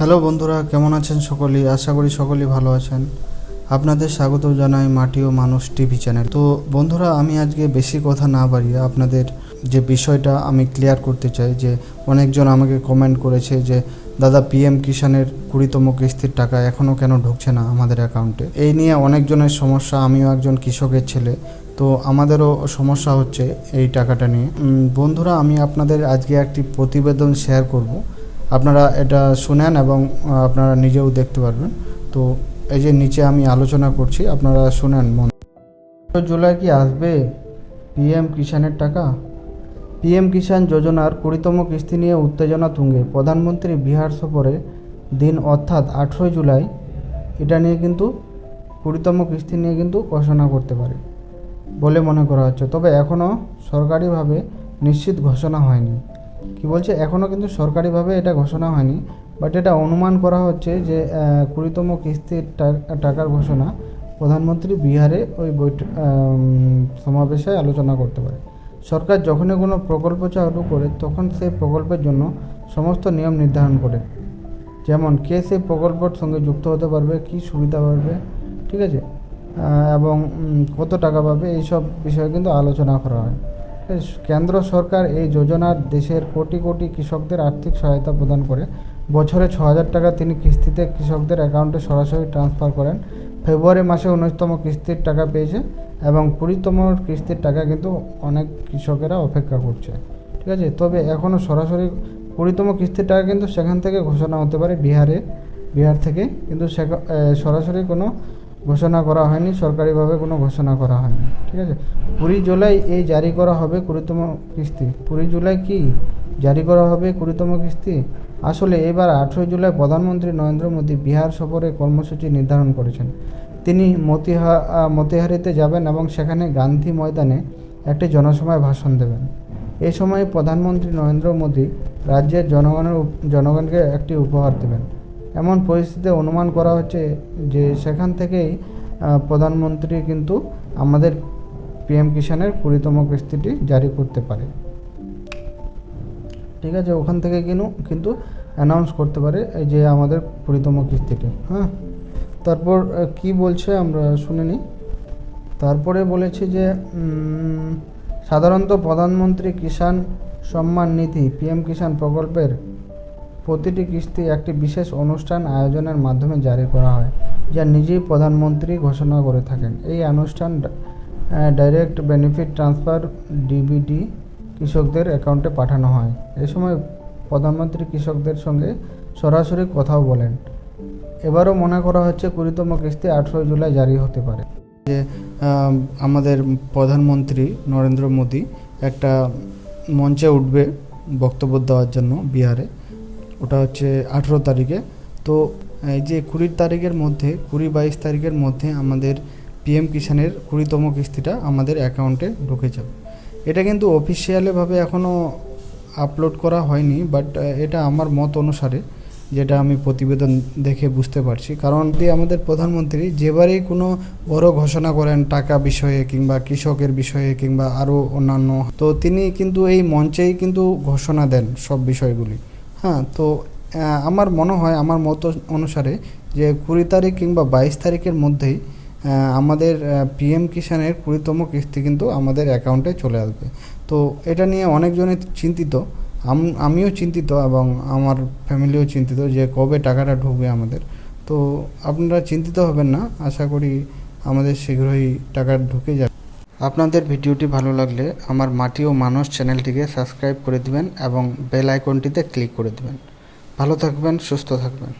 Hello বন্ধুরা, কেমন আছেন সকলেই? আশা করি সকলেই ভালো আছেন। আপনাদের স্বাগত জানাই মাটি ও মানুষ টিভি চ্যানেল। তো বন্ধুরা, আমি আজকে বেশি কথা না বাড়িয়ে আপনাদের যে বিষয়টা আমি ক্লিয়ার করতে চাই, যে অনেকজন আমাকে কমেন্ট করেছে যে, দাদা পিএম কিষানের কুড়িতম কিস্তির টাকা এখনও কেন ঢুকছে না আমাদের অ্যাকাউন্টে এই নিয়ে অনেকজনের সমস্যা, আমিও একজন কৃষকের ছেলে। তো আমাদেরও সমস্যা হচ্ছে এই টাকাটা নিয়ে। বন্ধুরা, আমি আপনাদের আজকে একটি প্রতিবেদন শেয়ার করব। আপনারা এটা শুনেন এবং আপনারা নিজেও দেখতে পারবেন। তো এই যে নিচে আমি আলোচনা করছি, আপনারা শুনেন মন। জুলাই কি আসবে? পিএম কিষানের টাকা? পিএম কিষাণ যোজনার কুড়িতম কিস্তি নিয়ে উত্তেজনা তুঙ্গে। প্রধানমন্ত্রী বিহার সফরে দিন অর্থাৎ আঠেরোই জুলাই, এটা নিয়ে কিন্তু কুড়িতম কিস্তি নিয়ে কিন্তু ঘোষণা করতে পারে বলে মনে করা হচ্ছে। তবে এখনও সরকারিভাবে নিশ্চিত ঘোষণা হয়নি। কি বলছে? এখনও কিন্তু সরকারিভাবে এটা ঘোষণা হয়নি বাট এটা অনুমান করা হচ্ছে যে কুড়িতম কিস্তির টাকার ঘোষণা প্রধানমন্ত্রী বিহারে ওই বৈঠ আম, সমাবেশে আলোচনা করতে পারে। সরকার যখনই কোনো প্রকল্প চালু করে তখন সেই প্রকল্পের জন্য সমস্ত নিয়ম নির্ধারণ করে। যেমন কে সেই প্রকল্পের সঙ্গে যুক্ত হতে পারবে কি সুবিধা পাবে ঠিক আছে? এবং কত টাকা পাবে এইসব বিষয়ে কিন্তু আলোচনা করা হয়। কেন্দ্র সরকার এই যোজনার দেশের কোটি কোটি কৃষকদের আর্থিক সহায়তা প্রদান করে। বছরে ছ হাজার টাকা তিনি কিস্তিতে কৃষকদের অ্যাকাউন্টে সরাসরি ট্রান্সফার করেন। ফেব্রুয়ারি মাসে উনিশতম কিস্তির টাকা পেয়েছে এবং কুড়িতম কিস্তির টাকা কিন্তু অনেক কৃষকেরা অপেক্ষা করছে। ঠিক আছে? তবে এখনও সরাসরি কুড়িতম কিস্তির টাকা কিন্তু সেখান থেকে ঘোষণা হতে পারে বিহারে। বিহার থেকে কিন্তু সরাসরি কোনো ঘোষণা করা হয়নি, সরকারিভাবে কোনো ঘোষণা করা হয়নি, ঠিক আছে? কুড়ি জুলাই এই জারি করা হবে কুড়িতম কিস্তি। কুড়ি জুলাই কি? জারি করা হবে কুড়িতম কিস্তি? আসলে এবার আঠেরোই জুলাই প্রধানমন্ত্রী নরেন্দ্র মোদী বিহার সফরে কর্মসূচি নির্ধারণ করেছেন। তিনি মতিহা মতিহারিতে যাবেন এবং সেখানে গান্ধী ময়দানে একটি জনসভায় ভাষণ দেবেন। এ সময় প্রধানমন্ত্রী নরেন্দ্র মোদী রাজ্যের জনগণের জনগণকে একটি উপহার দেবেন। এমন পরিস্থিতিতে অনুমান করা হচ্ছে যে সেখান থেকেই প্রধানমন্ত্রী কিন্তু আমাদের পিএম কিষানের কুড়িতম কিস্তিটি জারি করতে পারে। ঠিক আছে, ওখান থেকে কিন্তু কিন্তু অ্যানাউন্স করতে পারে যে আমাদের কুড়িতম কিস্তিটি হ্যাঁ? তারপর কি বলছে আমরা শুনে নিই তারপরে বলেছে যে সাধারণত প্রধানমন্ত্রী কিষাণ সম্মান নিধি, পিএম কিষাণ প্রকল্পের প্রতিটি কিস্তি একটি বিশেষ অনুষ্ঠান আয়োজনের মাধ্যমে জারি করা হয়, যা নিজেই প্রধানমন্ত্রী ঘোষণা করে থাকেন। এই অনুষ্ঠান ডাইরেক্ট বেনিফিট ট্রান্সফার ডিবিডি কৃষকদের অ্যাকাউন্টে পাঠানো হয়। এ সময় প্রধানমন্ত্রী কৃষকদের সঙ্গে সরাসরি কথাও বলেন। এবারও মনে করা হচ্ছে কুড়িতম কিস্তি আঠেরোই জুলাই জারি হতে পারে। যে আমাদের প্রধানমন্ত্রী নরেন্দ্র মোদী একটা মঞ্চে উঠবে বক্তব্য দেওয়ার জন্য বিহারে। ওটা হচ্ছে আঠেরো তারিখে। তো এই যে কুড়ি তারিখের মধ্যে, কুড়ি বাইশ তারিখের মধ্যে আমাদের পিএম কিষানের কুড়িতম কিস্তিটা আমাদের অ্যাকাউন্টে ঢুকে যাবে এটা কিন্তু অফিসিয়ালিভাবে এখনও আপলোড করা হয়নি, বাট এটা আমার মত অনুসারে যেটা আমি প্রতিবেদন দেখে বুঝতে পারছি। কারণ আমাদের প্রধানমন্ত্রী যেবারেই কোনো বড় ঘোষণা করেন টাকা বিষয়ে কিংবা কৃষকের বিষয়ে কিংবা আরও অন্যান্য, তো তিনি কিন্তু এই মঞ্চেই কিন্তু ঘোষণা দেন সব বিষয়গুলি। হ্যাঁ তো আমার মনে হয়, আমার মত অনুসারে যে কুড়ি তারিখ কিংবা বাইশ তারিখের মধ্যেই আমাদের পিএম কিষানের কুড়িতম কিস্তি কিন্তু আমাদের অ্যাকাউন্টে চলে আসবে। তো, এটা নিয়ে অনেকজনই চিন্তিত। আম- আমিও চিন্তিত এবং আমার ফ্যামিলিও চিন্তিত যে কবে টাকাটা ঢুকবে আমাদের। তো, আপনারা চিন্তিত হবেন না। আশা করি আমাদের শীঘ্রই টাকা ঢুকে যাবে। আপনাদের ভিডিওটি ভালো লাগলে আমার মাটি ও মানুষ চ্যানেলটিকে সাবস্ক্রাইব করে দিবেন এবং বেল আইকনটিতে ক্লিক করে দিবেন। ভালো থাকবেন, সুস্থ থাকবেন।